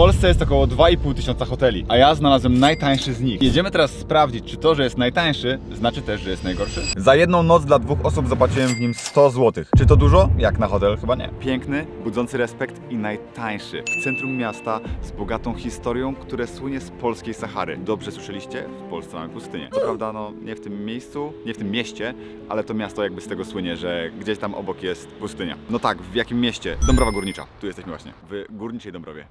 Polsce jest około 2,5 tysiąca hoteli, a ja znalazłem najtańszy z nich. Jedziemy teraz sprawdzić, czy to, że jest najtańszy, znaczy też, że jest najgorszy. Za jedną noc dla dwóch osób zapłaciłem w nim 100 zł. Czy to dużo? Jak na hotel? Chyba nie. Piękny, budzący respekt i najtańszy. W centrum miasta z bogatą historią, które słynie z polskiej Sahary. Dobrze słyszeliście? W Polsce mamy pustynię. Co prawda, no nie w tym miejscu, nie w tym mieście, ale to miasto jakby z tego słynie, że gdzieś tam obok jest pustynia. No tak, w jakim mieście? Dąbrowa Górnicza. Tu jesteśmy właśnie. W Górniczej Dąbrowie.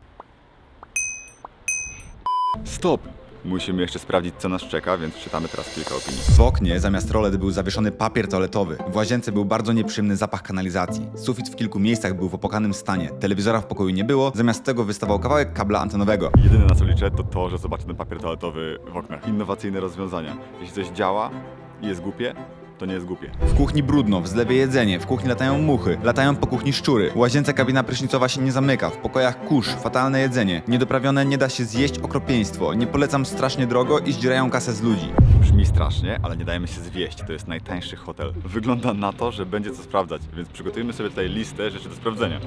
Stop! Musimy jeszcze sprawdzić, co nas czeka, więc czytamy teraz kilka opinii. W oknie zamiast rolet był zawieszony papier toaletowy. W łazience był bardzo nieprzyjemny zapach kanalizacji. Sufit w kilku miejscach był w opłakanym stanie. Telewizora w pokoju nie było, zamiast tego wystawał kawałek kabla antenowego. Jedyne na co liczę to to, że zobaczę ten papier toaletowy w oknach. Innowacyjne rozwiązania. Jeśli coś działa i jest głupie, to nie jest głupie. W kuchni brudno, w zlewie jedzenie, w kuchni latają muchy, latają po kuchni szczury. Łazience kabina prysznicowa się nie zamyka, w pokojach kurz, fatalne jedzenie. Niedoprawione nie da się zjeść okropieństwo. Nie polecam strasznie drogo i zdzierają kasę z ludzi. Brzmi strasznie, ale nie dajemy się zwieść. To jest najtańszy hotel. Wygląda na to, że będzie co sprawdzać, więc przygotujmy sobie tutaj listę rzeczy do sprawdzenia.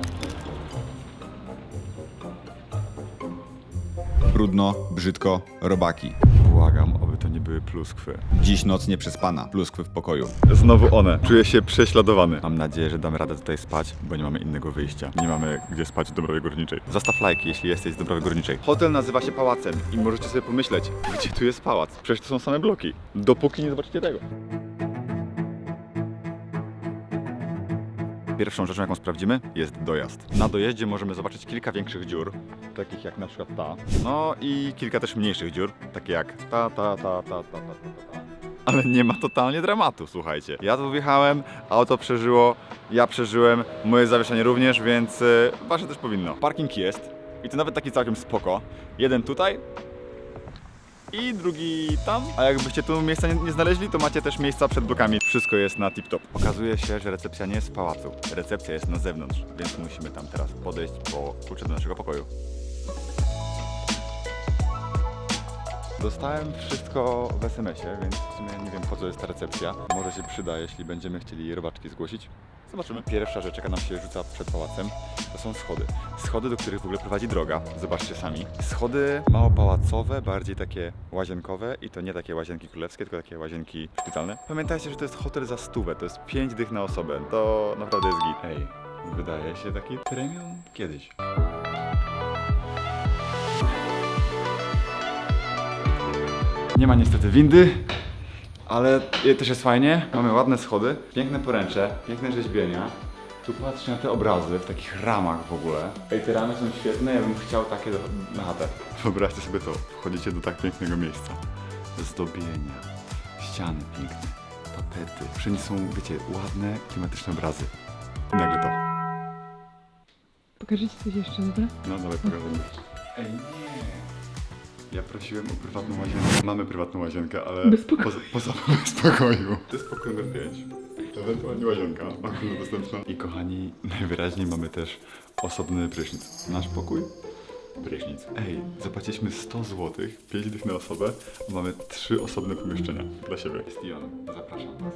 Brudno, brzydko, robaki. Błagam, były pluskwy. Dziś noc nie przespana, pluskwy w pokoju. Znowu one. Czuję się prześladowany. Mam nadzieję, że damy radę tutaj spać, bo nie mamy innego wyjścia. Nie mamy gdzie spać w Dąbrowie Górniczej. Zostaw lajki, jeśli jesteś z Dąbrowy Górniczej. Hotel nazywa się Pałacem i możecie sobie pomyśleć, gdzie tu jest pałac? Przecież to są same bloki. Dopóki nie zobaczycie tego. Pierwszą rzeczą, jaką sprawdzimy, jest dojazd. Na dojeździe możemy zobaczyć kilka większych dziur, takich jak na przykład ta. No i kilka też mniejszych dziur, takie jak ta, ta, ta, ta, ta, ta, ta, ta. Ale nie ma totalnie dramatu, słuchajcie. Ja tu wjechałem, auto przeżyło, ja przeżyłem, moje zawieszenie również, więc y, wasze też powinno. Parking jest i to nawet taki całkiem spoko. Jeden tutaj, i drugi tam. A jakbyście tu miejsca nie, nie znaleźli, to macie też miejsca przed blokami. Wszystko jest na tip-top. Okazuje się, że recepcja nie jest w pałacu. Recepcja jest na zewnątrz, więc musimy tam teraz podejść po klucze do naszego pokoju. Dostałem wszystko w SMS-ie, więc w sumie nie wiem po co jest ta recepcja. Może się przyda, jeśli będziemy chcieli robaczki zgłosić. Zobaczymy. Pierwsza rzecz, jaka nam się rzuca przed pałacem, to są schody. Schody, do których w ogóle prowadzi droga. Zobaczcie sami. Schody mało pałacowe, bardziej takie łazienkowe i to nie takie łazienki królewskie, tylko takie łazienki szpitalne. Pamiętajcie, że to jest hotel za stówę, to jest 5 dych na osobę. To naprawdę jest git. Hej, wydaje się taki premium kiedyś. Nie ma niestety windy, ale też jest fajnie. Mamy ładne schody, piękne poręcze, piękne rzeźbienia. Tu patrzcie na te obrazy w takich ramach w ogóle. Ej, te ramy są świetne, ja bym chciał takie do, na chatę. Wyobraźcie sobie to, wchodzicie do tak pięknego miejsca. Zdobienia, ściany piękne, tapety. Wszędzie są, wiecie, ładne, klimatyczne obrazy. I nagle to. Pokażę ci coś jeszcze, dobra? No, dawaj pokażemy. Ej, nie. Ja prosiłem o prywatną łazienkę. Mamy prywatną łazienkę, ale Bez pokoju. poza, poza bez pokoju. To jest pokój numer 5. Ewentualnie łazienka, ogólnodostępna. I kochani, najwyraźniej mamy też osobny prysznic. Nasz pokój, prysznic. Ej, zapłaciliśmy 100 zł, 5 dych na osobę, a mamy trzy osobne pomieszczenia dla siebie. Steven, zapraszam was.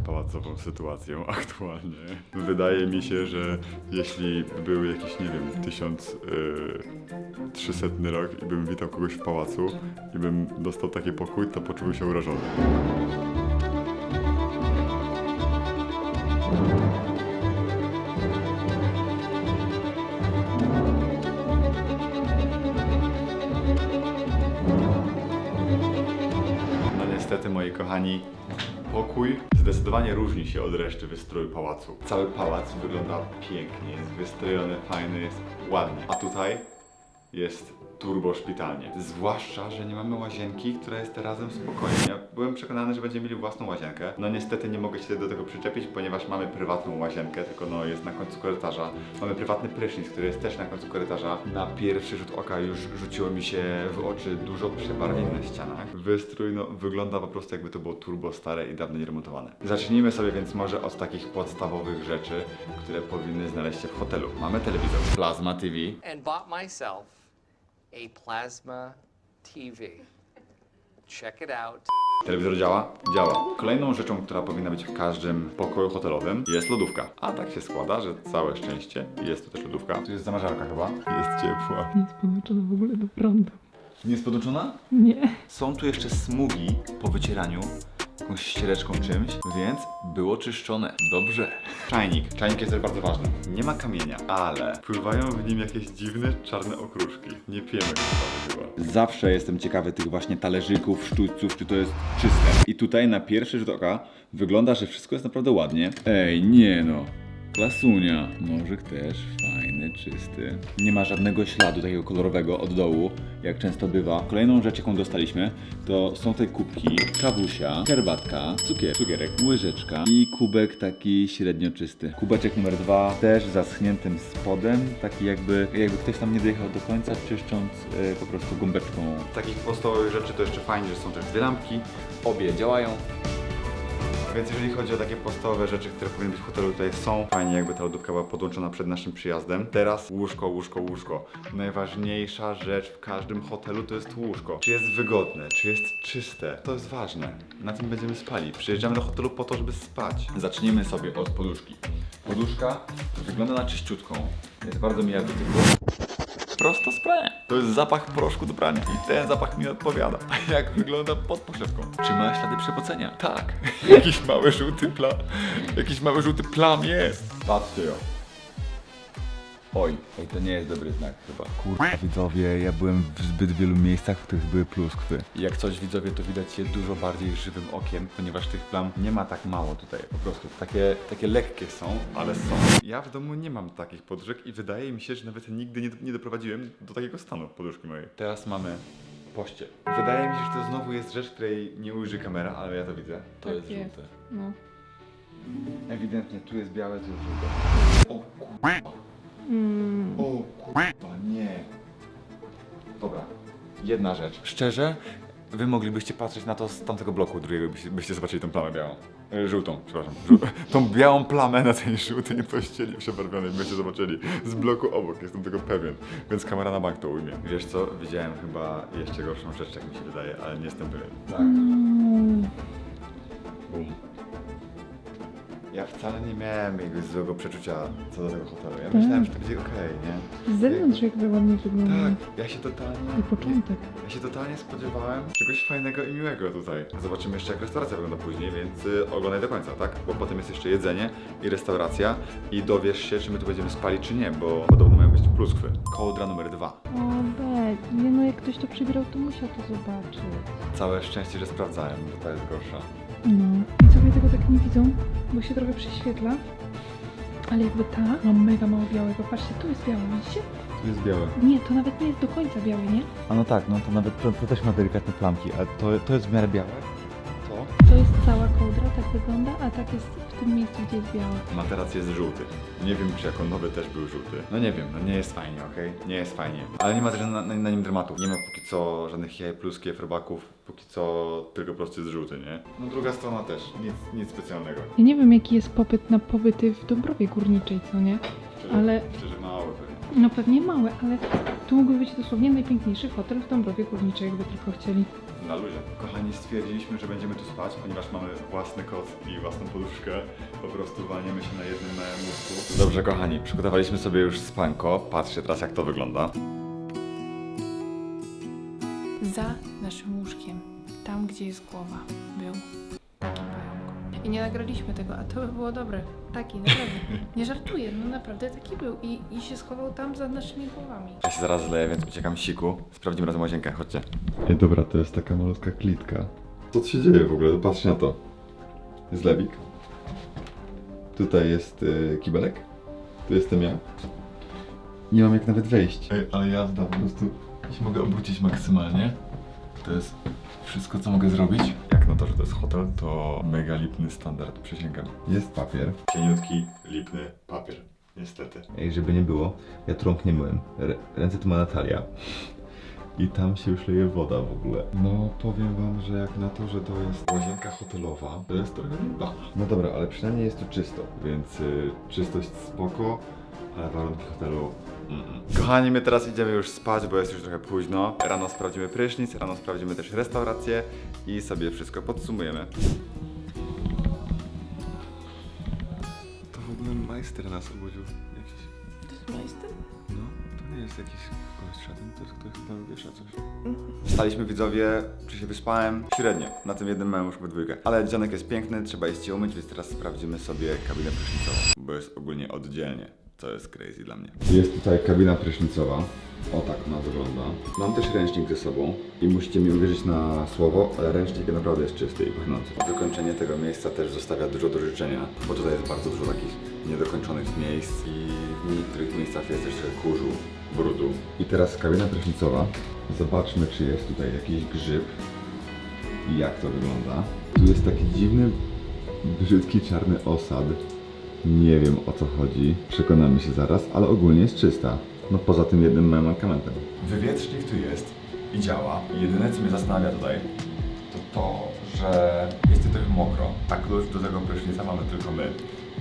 Pałacową sytuacją aktualnie. Wydaje mi się, że jeśli był jakiś, nie wiem, 1300 rok i bym witał kogoś w pałacu i bym dostał taki pokój, to poczułbym się urażony. Kochani, pokój zdecydowanie różni się od reszty wystroju pałacu. Cały pałac wygląda pięknie, jest wystrojony, fajny, jest ładnie. A tutaj jest turbo szpitalnie. Zwłaszcza, że nie mamy łazienki, która jest razem spokojnie. Ja byłem przekonany, że będziemy mieli własną łazienkę. No niestety nie mogę się do tego przyczepić, ponieważ mamy prywatną łazienkę, tylko no jest na końcu korytarza. Mamy prywatny prysznic, który jest też na końcu korytarza. Na pierwszy rzut oka już rzuciło mi się w oczy dużo przebarwień na ścianach. Wystrój no, wygląda po prostu jakby to było turbo stare i dawno nieremontowane. Zacznijmy sobie więc może od takich podstawowych rzeczy, które powinny znaleźć się w hotelu. Mamy telewizor, Plasma TV, and bought myself a plasma TV. Check it out. Telewizor działa? Działa. Kolejną rzeczą, która powinna być w każdym pokoju hotelowym jest lodówka. A tak się składa, że całe szczęście jest tu też lodówka. Tu jest zamrażarka chyba. Jest ciepła. Nie jest podłączona w ogóle do prądu. Nie jest podłączona? Nie. Są tu jeszcze smugi po wycieraniu jakąś ściereczką czymś, więc było czyszczone. Dobrze. Czajnik. Czajnik jest też bardzo ważny. Nie ma kamienia, ale pływają w nim jakieś dziwne czarne okruszki. Nie pijemy chyba. Zawsze jestem ciekawy tych właśnie talerzyków, sztućców, czy to jest czyste. I tutaj na pierwszy rzut oka wygląda, że wszystko jest naprawdę ładnie. Ej, nie no. Klasunia. Nożyk też fajny, czysty. Nie ma żadnego śladu takiego kolorowego od dołu, jak często bywa. Kolejną rzecz, jaką dostaliśmy, to są te kubki, kawusia, herbatka, cukier, cukierek, łyżeczka i kubek taki średnio czysty. Kubeczek numer dwa, też zaschniętym spodem, taki jakby, jakby ktoś tam nie dojechał do końca, czyszcząc e, po prostu gąbeczką. Takich podstawowych rzeczy to jeszcze fajnie, że są też dwie lampki. Obie działają. Więc jeżeli chodzi o takie podstawowe rzeczy, które powinny być w hotelu, tutaj są. Fajnie jakby ta lodówka była podłączona przed naszym przyjazdem. Teraz łóżko, łóżko, łóżko. Najważniejsza rzecz w każdym hotelu to jest łóżko. Czy jest wygodne, czy jest czyste. To jest ważne. Na tym będziemy spali. Przyjeżdżamy do hotelu po to, żeby spać. Zacznijmy sobie od poduszki. Poduszka wygląda na czyściutką. Jest bardzo w dotyku. Prosto z prania. To jest zapach proszku do prania i ten zapach mi odpowiada. Jak wygląda pod poszewką? Czy ma ślady przepocenia? Tak. Jakiś mały żółty plam. Jakiś mały żółty plam jest. Patrzcie ją. Oj, ej, to nie jest dobry znak chyba. Kurwa, widzowie, ja byłem w zbyt wielu miejscach, w których były pluskwy. Jak coś widzowie, to widać je dużo bardziej żywym okiem, ponieważ tych plam nie ma tak mało tutaj. Po prostu takie, takie lekkie są, ale są. Ja w domu nie mam takich poduszek i wydaje mi się, że nawet nigdy nie, nie doprowadziłem do takiego stanu poduszki mojej. Teraz mamy pościel. Wydaje mi się, że to znowu jest rzecz, której nie ujrzy kamera, ale ja to widzę. To Tak jest jest. żółte. No. Ewidentnie tu jest białe, tu jest żółte. O kurwa. Mm. O kurwa, nie. Dobra, jedna rzecz. Szczerze, wy moglibyście patrzeć na to z tamtego bloku drugiego, byście, byście zobaczyli tą plamę białą. E, Żółtą, przepraszam. Żół... tą białą plamę na tej żółtej pościeli przebarwionej byście zobaczyli. Z bloku obok, jestem tego pewien. Więc kamera na bank to ujmie. Wiesz co, widziałem chyba jeszcze gorszą rzecz, jak mi się wydaje, ale nie jestem pewien. Tak. Mm. Bum. Ja wcale nie miałem jakiegoś złego przeczucia co do tego hotelu. Ja myślałem, że to będzie okej, nie? Z zewnątrz jakby ładnie wygląda. Tak, ja się totalnie. I początek. Ja się totalnie spodziewałem czegoś fajnego i miłego tutaj. Zobaczymy jeszcze jak restauracja wygląda później, więc y, oglądaj do końca, tak? Bo potem jest jeszcze jedzenie i restauracja i dowiesz się, czy my tu będziemy spali, czy nie, bo podobno mają być pluskwy. Kołdra numer dwa. O, be, nie no, jak ktoś to przybierał, to musiał to zobaczyć. Całe szczęście, że sprawdzałem, bo ta jest gorsza. No. Sobie tego tak nie widzą, bo się trochę prześwietla. Ale jakby ta ma mega mało białego. Patrzcie, tu jest białe, widzicie? Tu jest białe. Nie, to nawet nie jest do końca białe, nie? A no tak, no to nawet to, to też ma delikatne plamki, ale to, to jest w miarę białe. Wygląda, a tak jest w tym miejscu, gdzie jest białe. Materac jest żółty. Nie wiem, czy jako nowy też był żółty. No nie wiem, no nie jest fajnie, okej? Nie jest fajnie. Ale nie ma też na, na, na nim dramatu. Nie ma póki co żadnych jaj, pluskiew, robaków. Póki co tylko po prostu jest żółty, nie? No druga strona też, nic, nic specjalnego. Ja nie wiem, jaki jest popyt na pobyty w Dąbrowie Górniczej, co nie? Szczerze, Ale- Szczerze mały. No pewnie małe, ale tu mógłby być dosłownie najpiękniejszy hotel w Dąbrowie Górniczej, jakby tylko chcieli. Na luzie. Kochani, stwierdziliśmy, że będziemy tu spać, ponieważ mamy własny koc i własną poduszkę. Po prostu walniemy się na jednym małym łóżku. Dobrze, kochani, przygotowaliśmy sobie już spanko. Patrzcie teraz, jak to wygląda. Za naszym łóżkiem, tam gdzie jest głowa, był. I nie nagraliśmy tego, a to by było dobre. Taki, naprawdę. Nie żartuję, no naprawdę taki był. I, I się schował tam za naszymi głowami. Ja się zaraz zleję, więc uciekam siku. Sprawdzimy razem łazienkę, chodźcie. Ej, dobra, to jest taka malutka klitka. Co tu się dzieje w ogóle? Patrzcie na to. Jest lewik. Tutaj jest y, kibelek. Tu jestem ja. Nie mam jak nawet wejść. Ej, ale jazda, po prostu się mogę obrócić maksymalnie. To jest wszystko, co mogę zrobić. Na to, że to jest hotel, to mega lipny standard, przysięgam. Jest papier. Cieniutki, lipny papier. Niestety. Ej, żeby nie było, ja trąb nie myłem. Rę- ręce tu ma Natalia. I tam się już leje woda w ogóle. No, powiem wam, że jak na to, że to jest łazienka hotelowa, to jest trochę lipa. No dobra, ale przynajmniej jest tu czysto, więc y, czystość spoko, ale warunki hotelu Kochani, my teraz idziemy już spać, bo jest już trochę późno. Rano sprawdzimy prysznic, rano sprawdzimy też restaurację i sobie wszystko podsumujemy. To w ogóle majster nas obudził. Jakiś. To jest majster? No, to nie jest jakiś gość szatyn, to jest ktoś, kto tam wiesza coś. Wstaliśmy widzowie, czy się wyspałem? Średnio, na tym jednym małym łóżku we dwójkę. Ale dzionek jest piękny, trzeba iść się umyć, więc teraz sprawdzimy sobie kabinę prysznicową, bo jest ogólnie oddzielnie, co jest crazy dla mnie. Jest tutaj kabina prysznicowa. O tak ona wygląda. Mam też ręcznik ze sobą i musicie mi uwierzyć na słowo, ale ręcznik naprawdę jest czysty i pachnący. Wykończenie tego miejsca też zostawia dużo do życzenia, bo tutaj jest bardzo dużo takich niedokończonych miejsc i w niektórych miejscach jest jeszcze kurzu, brudu. I teraz kabina prysznicowa. Zobaczmy, czy jest tutaj jakiś grzyb i jak to wygląda. Tu jest taki dziwny, brzydki, czarny osad. Nie wiem o co chodzi. Przekonamy się zaraz, ale ogólnie jest czysta. No poza tym jednym małym mankamentem. Wywietrznik tu jest i działa. Jedyne co mnie zastanawia tutaj to to, że jest tu trochę mokro. A klucz do tego prysznica mamy tylko my.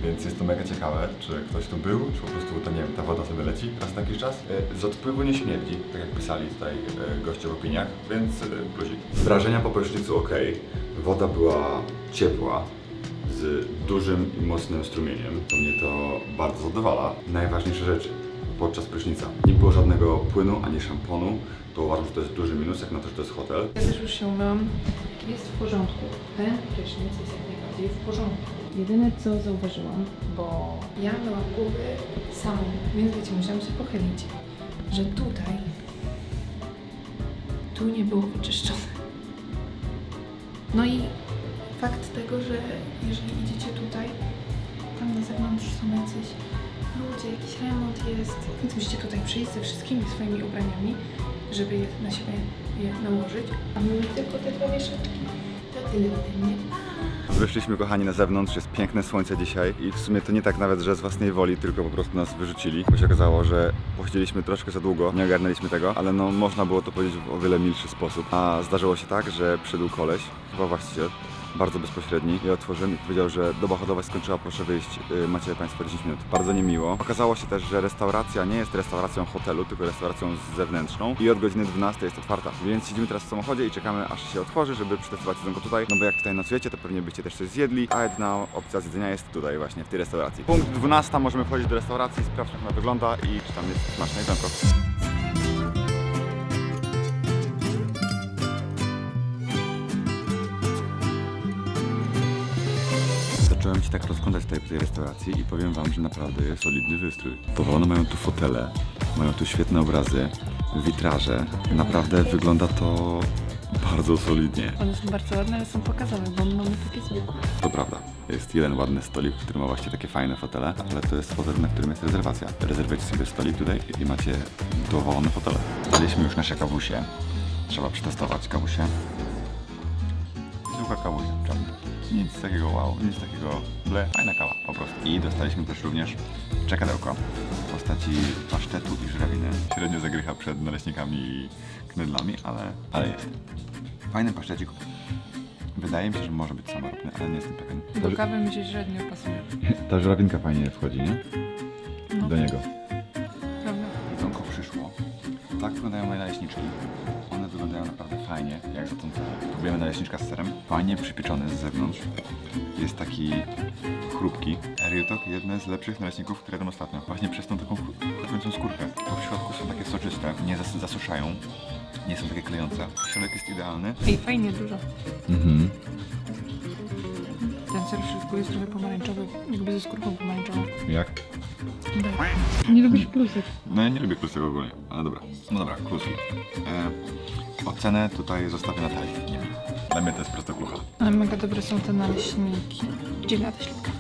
Więc jest to mega ciekawe, czy ktoś tu był, czy po prostu, to nie wiem, ta woda sobie leci raz na jakiś czas. E, Z odpływu nie śmierdzi, tak jak pisali tutaj e, goście w opiniach, więc e, plusik. Wrażenia po prysznicu ok. Woda była ciepła, dużym i mocnym strumieniem. To mnie to bardzo zadowala. Najważniejsze rzeczy podczas prysznica. Nie było żadnego płynu ani szamponu. To uważam, że to jest duży minus, jak na to, że to jest hotel. Ja też już się umyłam. Jest w porządku. Ten prysznic jest jak najbardziej w porządku. Jedyne co zauważyłam, bo ja myłam głowy samą, więc wiecie, musiałam się pochylić, że tutaj tu nie było wyczyszczone. No i fakt tego, że jeżeli idziecie tutaj, tam na zewnątrz są jacyś ludzie, jakiś remont jest, więc musicie tutaj przyjść ze wszystkimi swoimi ubraniami, żeby je na siebie je nałożyć. A my tylko te dwa wieszeczki. To tyle ode mnie. Wyszliśmy kochani na zewnątrz, jest piękne słońce dzisiaj i w sumie to nie tak nawet, że z własnej woli, tylko po prostu nas wyrzucili, bo się okazało, że posiedzieliśmy troszkę za długo, nie ogarnęliśmy tego, ale no można było to powiedzieć w o wiele milszy sposób. A zdarzyło się tak, że przybył koleś, chyba właściciel, bardzo bezpośredni i otworzyłem i powiedział, że doba hodowa skończyła, proszę wyjść, y, macie Państwo 10 minut. Bardzo niemiło. Okazało się też, że restauracja nie jest restauracją hotelu, tylko restauracją zewnętrzną i od godziny 12 jest otwarta. Więc siedzimy teraz w samochodzie i czekamy aż się otworzy, żeby przetestować jedzonko tutaj, no bo jak tutaj nocujecie, to pewnie byście też coś zjedli, a jedna opcja z jedzenia jest tutaj właśnie, w tej restauracji. Punkt 12, możemy wchodzić do restauracji, sprawdź jak ona wygląda i czy tam jest smaczne jedzonko. Zacząłem się tak rozglądać tutaj po tej restauracji i powiem wam, że naprawdę jest solidny wystrój. Powolno mają tu fotele, mają tu świetne obrazy, witraże. Naprawdę wygląda to bardzo solidnie. One są bardzo ładne, ale są pokazowe, bo my mamy takie zwykłe. To prawda. Jest jeden ładny stolik, który ma właśnie takie fajne fotele, ale to jest fotel, na którym jest rezerwacja. Rezerwujecie sobie stolik tutaj i macie dowolone fotele. Daliśmy już nasze kawusie. Trzeba przetestować kawusie. Zwykła kawusia, czarna. Nic takiego wow, nic takiego ble. Fajna kawa, po prostu. I dostaliśmy też również czekadełko w postaci pasztetu i żurawiny. Średnio zagrycha przed naleśnikami i knedlami, ale, ale jest. Fajny pasztecik. Wydaje mi się, że może być samoróbny, ale nie jestem pewien. Do kawy mi się średnio pasuje. Ta żurawinka fajnie wchodzi, nie? No. Do niego. Prawda? Jedzonko przyszło. Tak wyglądają moje naleśniczki. One wyglądają naprawdę fajnie, jak dotąd próbujemy naleśniczka z serem. Fajnie przypieczony z zewnątrz. Jest taki chrupki. Talk, jedne z lepszych naleśników, które jadłem ostatnio. Właśnie przez tą taką chrupiącą skórkę. Bo w środku są takie soczyste, nie zas zasuszają. Nie są takie klejące. Środek jest idealny. Ej, fajnie dużo. Mhm. Ten ser w środku jest trochę pomarańczowy, jakby ze skórką pomarańczową. Jak? Nie lubisz plusek. No ja nie lubię klusek ogólnie, ale dobra. No dobra, kluski. E, ocenę tutaj zostawię na wiem. Dla mnie to jest prosto klucha. Ale mega dobre są te naleśniki. Dziwna ta śliwka.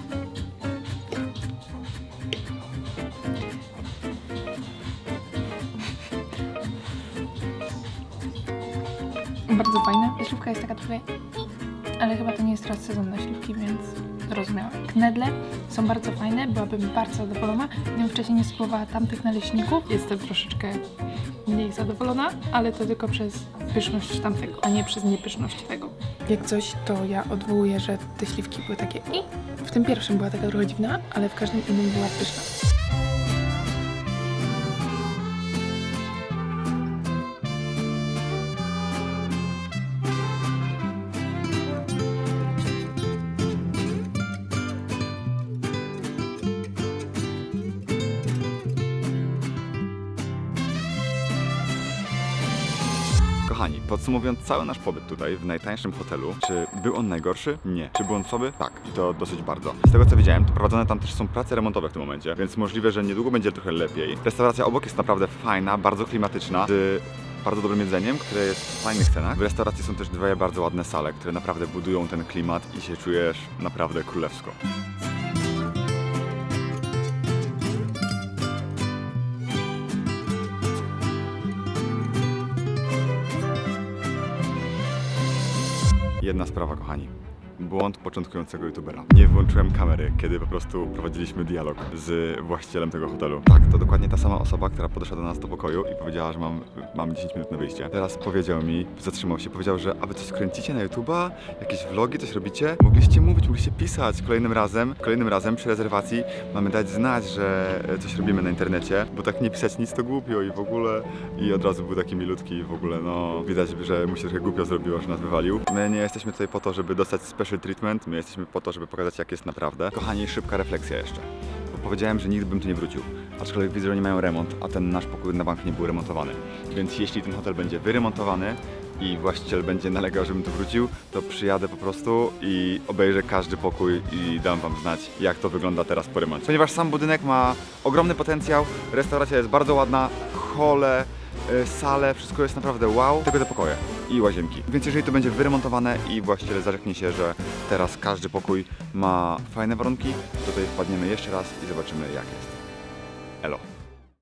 Bardzo fajne. Ta śliwka jest taka trochę... Ale chyba to nie jest teraz sezon na śliwki, więc zrozumiałam. Knedle są bardzo fajne, byłabym bardzo zadowolona. Gdybym wcześniej nie spróbowała tamtych naleśników, jestem troszeczkę mniej zadowolona, ale to tylko przez pyszność tamtego, a nie przez niepyszność tego. Jak coś, to ja odwołuję, że te śliwki były takie i w tym pierwszym była taka trochę dziwna, ale w każdym innym była pyszna. Podsumowując cały nasz pobyt tutaj w najtańszym hotelu, czy był on najgorszy? Nie. Czy był on słaby? Tak. I to dosyć bardzo. Z tego co widziałem, to prowadzone tam też są prace remontowe w tym momencie, więc możliwe, że niedługo będzie trochę lepiej. Restauracja obok jest naprawdę fajna, bardzo klimatyczna, z bardzo dobrym jedzeniem, które jest w fajnych cenach. W restauracji są też dwie bardzo ładne sale, które naprawdę budują ten klimat i się czujesz naprawdę królewsko. Jedna sprawa, kochani. Błąd początkującego youtubera. Nie włączyłem kamery, kiedy po prostu prowadziliśmy dialog z właścicielem tego hotelu. Tak, to dokładnie ta sama osoba, która podeszła do nas do pokoju i powiedziała, że mam, mam 10 minut na wyjście. Teraz powiedział mi, zatrzymał się, powiedział, że a wy coś kręcicie na YouTube'a? Jakieś vlogi, coś robicie? Mogliście mówić, mogliście pisać. Kolejnym razem, kolejnym razem przy rezerwacji mamy dać znać, że e, coś robimy na internecie, bo tak nie pisać nic to głupio i w ogóle. I od razu był taki milutki i w ogóle, no widać, że mu się trochę głupio zrobiło, że nas wywalił. My nie jesteśmy tutaj po to, żeby dostać special treatment, my jesteśmy po to, żeby pokazać jak jest naprawdę. Kochani, szybka refleksja jeszcze. Bo powiedziałem, że nigdy bym tu nie wrócił. Aczkolwiek widzę, że oni mają remont, a ten nasz pokój na bank nie był remontowany. Więc jeśli ten hotel będzie wyremontowany i właściciel będzie nalegał, żebym tu wrócił, to przyjadę po prostu i obejrzę każdy pokój i dam wam znać, jak to wygląda teraz po remoncie. Ponieważ sam budynek ma ogromny potencjał, restauracja jest bardzo ładna, hole, y, sale, wszystko jest naprawdę wow, tylko te pokoje i łazienki. Więc jeżeli to będzie wyremontowane i właściciel zarzeknie się, że teraz każdy pokój ma fajne warunki, to tutaj wpadniemy jeszcze raz i zobaczymy jak jest. Elo.